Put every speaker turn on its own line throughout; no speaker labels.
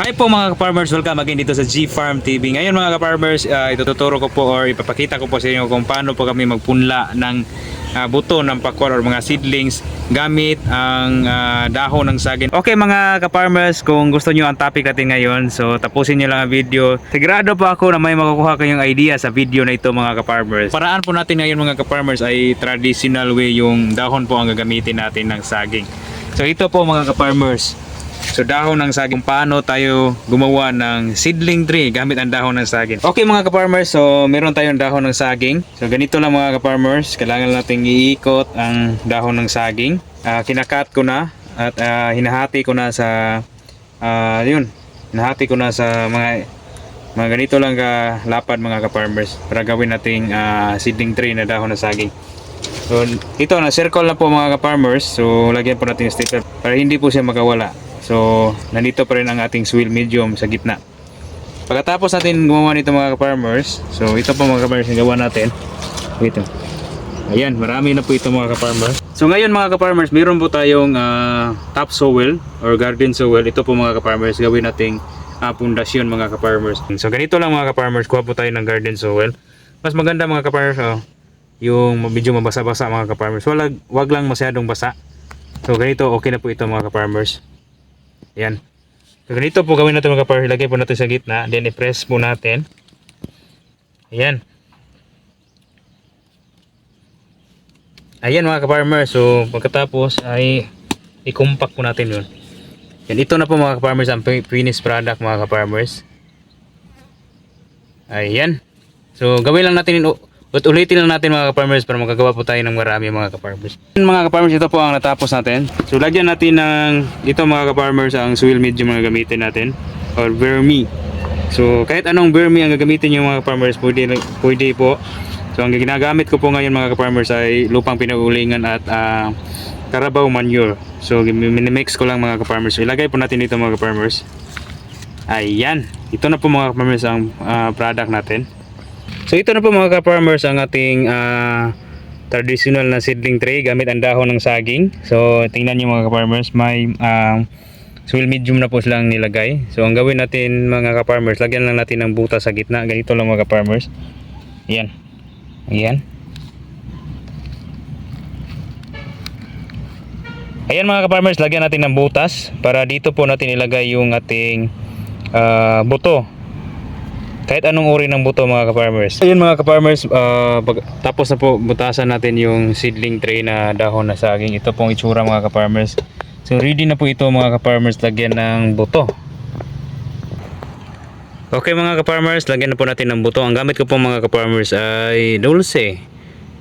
Hi po mga ka-farmers, welcome again dito sa G-Farm TV. Ngayon mga ka-farmers, uh, ituturo ko po or ipapakita ko po sa inyo kung paano po kami magpunla ng ah, buto ng pakwan or mga seedlings gamit ang ah, dahon ng saging. Okay mga ka-farmers, kung gusto nyo ang topic natin ngayon, so tapusin nyo lang ang video. Sigurado po ako na may makukuha kayong idea sa video na ito mga ka-farmers. Paraan po natin ngayon mga ka-farmers ay traditional way yung dahon po ang gagamitin natin ng saging. So ito po mga ka-farmers, So dahon ng saging, paano tayo gumawa ng seedling tree gamit ang dahon ng saging. Okay mga ka-farmers, so meron tayong dahon ng saging. So ganito lang mga ka-farmers, kailangan nating iikot ang dahon ng saging. Ah, kinakat ko na at ah, hinahati ko na sa ah, yun, hinahati ko na sa mga mga ganito lang ka lapad mga ka-farmers para gawin nating ah, seedling tree na dahon ng saging. So ito na circle na po mga ka-farmers. So lagyan po natin yung stapler para hindi po siya magawala. So nandito pa rin ang ating swill medium sa gitna. Pagkatapos natin gumawa nito mga ka-farmers, so ito po mga ka-farmers yung gawa natin. Ito. Ayan, marami na po ito mga ka-farmers. So ngayon mga ka-farmers, meron po tayong ah, top soil or garden soil. Ito po mga ka-farmers, gawin nating uh, pundasyon mga ka-farmers. So ganito lang mga ka-farmers, kuha po tayo ng garden soil. Mas maganda mga ka-farmers, oh, yung medyo mabasa-basa mga ka-farmers. Wag, wag lang masyadong basa. So ganito, okay na po ito mga ka-farmers. Ayan. So ganito po gawin natin mga ka-farmers. Ilagay po natin sa gitna. Then i-press po natin. Ayan. Ayan mga ka-farmers. So pagkatapos ay i-compact po natin yun. Yan, ito na po mga ka-farmers ang fi- finished product mga ka-farmers. Ayan. So gawin lang natin u- ut ulitin lang natin mga ka-farmers para magagawa po tayo ng marami mga ka-farmers. Mga ka-farmers ito po ang natapos natin. So lagyan natin ng ito mga ka-farmers ang soil medium ang gagamitin natin or vermi. So kahit anong vermi ang gagamitin yung mga ka-farmers pwede, pwede po. So ang ginagamit ko po ngayon mga ka-farmers ay lupang pinag-ulingan at ah, Carabao manure. So minimix ko lang mga ka-farmers. So, ilagay po natin dito mga ka-farmers. Ayan. Ito na po mga ka-farmers ang ah, product natin. So ito na po mga ka-farmers ang ating ah, traditional na seedling tray gamit ang dahon ng saging. So tingnan niyo mga ka-farmers, may ah, soil medium na po silang nilagay. So ang gawin natin mga ka-farmers, lagyan lang natin ng butas sa gitna. Ganito lang mga ka-farmers. Ayan. Ayan. Ayan mga ka-farmers, lagyan natin ng butas para dito po natin ilagay yung ating ah, buto. Kahit anong uri ng buto mga ka-farmers. Ayun mga ka-farmers, pag, tapos na po butasan natin yung seedling tray na dahon na saging. Ito pong itsura mga ka-farmers. So ready na po ito mga ka-farmers lagyan ng buto. Okay mga ka-farmers, lagyan na po natin ng buto. Ang gamit ko po mga ka-farmers ay Dulce.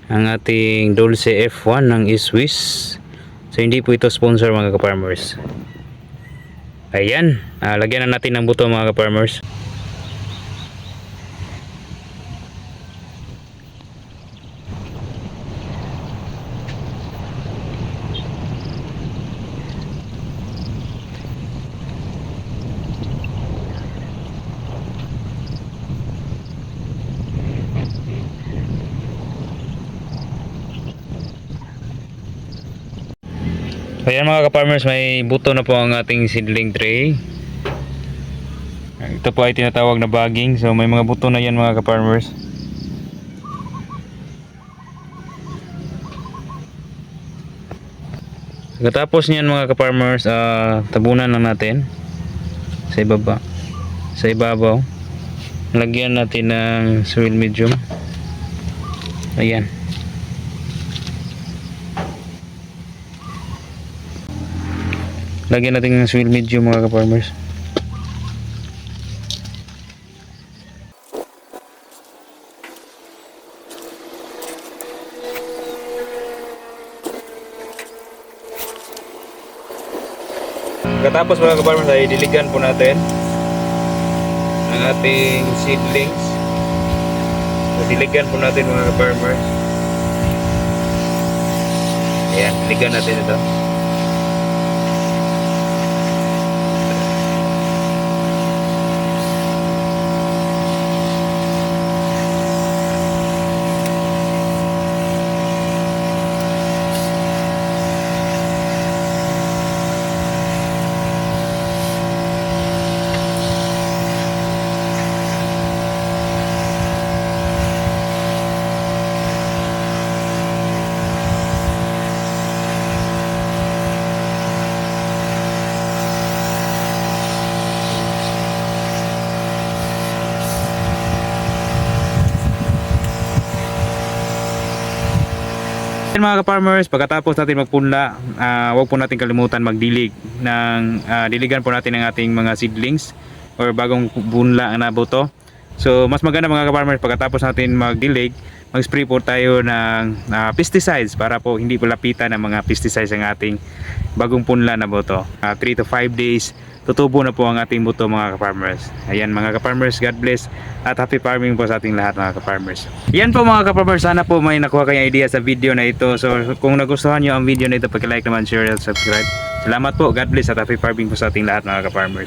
Ang ating Dulce F1 ng Swiss. So hindi po ito sponsor mga ka-farmers. Ayan, ah, lagyan na natin ng buto mga ka-farmers. Ayan mga ka-farmers, may buto na po ang ating seedling tray. Ito po ay tinatawag na bagging. So may mga buto na yan mga ka-farmers. Pagkatapos niyan mga ka-farmers, ah, tabunan lang natin sa ibaba. Sa ibabaw. Lagyan natin ng soil medium. Ayan. Lagyan natin ng soil medium mga ka-farmers. Katapos mga ka-farmers ay diligan po natin ang ating seedlings. Diligan po natin mga ka-farmers. Ayan, diligan natin ito. Yan mga ka-farmers, pagkatapos natin magpunla, ah, huwag po natin kalimutan magdilig ng ah, diligan po natin ng ating mga seedlings or bagong bunla na buto. So mas maganda mga ka-farmers pagkatapos natin magdilig, mag-spray po tayo ng ah, pesticides para po hindi po lapitan ng mga pesticides ang ating bagong punla na buto. 3 to 5 days tutubo na po ang ating buto mga ka-farmers. Ayan mga ka-farmers, God bless at happy farming po sa ating lahat mga ka-farmers. Yan po mga ka-farmers, sana po may nakuha kayong idea sa video na ito. So kung nagustuhan nyo ang video na ito, pag-like naman, share at subscribe. Salamat po, God bless at happy farming po sa ating lahat mga ka-farmers.